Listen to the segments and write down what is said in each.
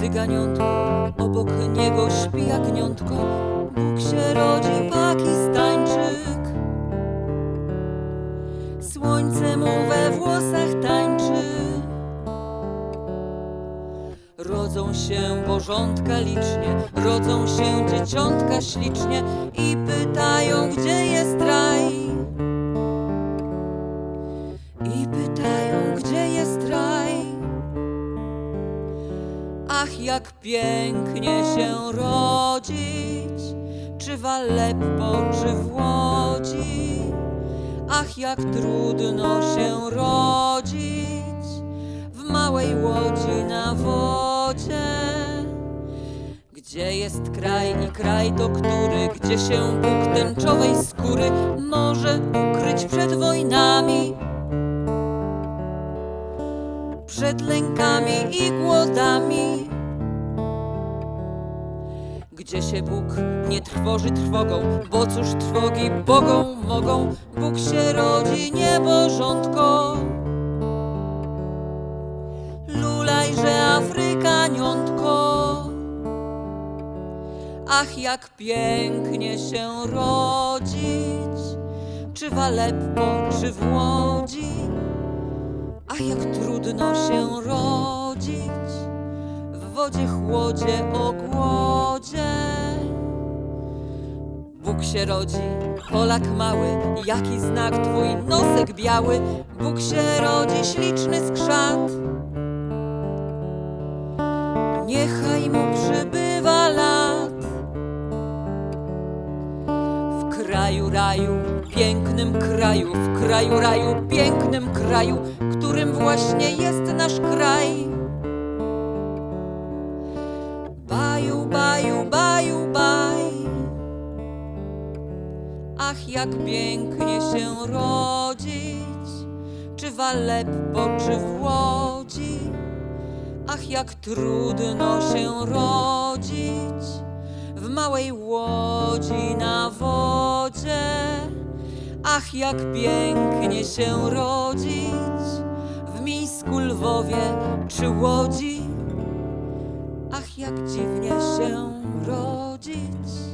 Afryganiątko, obok niego śpi jagniątko, Bóg się rodzi Pakistańczyk. Słońce mu we włosach tańczy. Rodzą się bożątka licznie, rodzą się dzieciątka ślicznie i pytają, gdzie jest raj. Jak pięknie się rodzić, czy w Aleppo, czy w Łodzi. Ach, jak trudno się rodzić w małej łodzi na wodzie. Gdzie jest kraj i kraj to który, gdzie się Bóg tęczowej skóry może ukryć przed wojnami, przed lękami i głodami. Gdzie się Bóg nie trwoży trwogą, bo cóż trwogi Bogą mogą, Bóg się rodzi niebożątko. Lulajże Afrykaniątko. Ach, jak pięknie się rodzić, czy w Aleppo, czy w Łodzi. Ach, jak trudno się rodzić w wodzie chłodzie o głodzie. Bóg się rodzi, Polak mały, jaki znak twój nosek biały? Bóg się rodzi, śliczny skrzat. Niechaj mu przybywa lat. W kraju raju, pięknym kraju, w kraju raju, pięknym kraju, którym właśnie jest nasz kraj. Ach, jak pięknie się rodzić, czy w Aleppo, czy w Łodzi. Ach, jak trudno się rodzić w małej łodzi na wodzie. Ach, jak pięknie się rodzić w Mińsku, Lwowie czy Łodzi. Ach, jak dziwnie się rodzić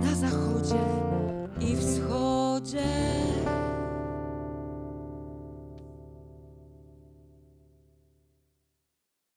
na zachodzie i wschodzie.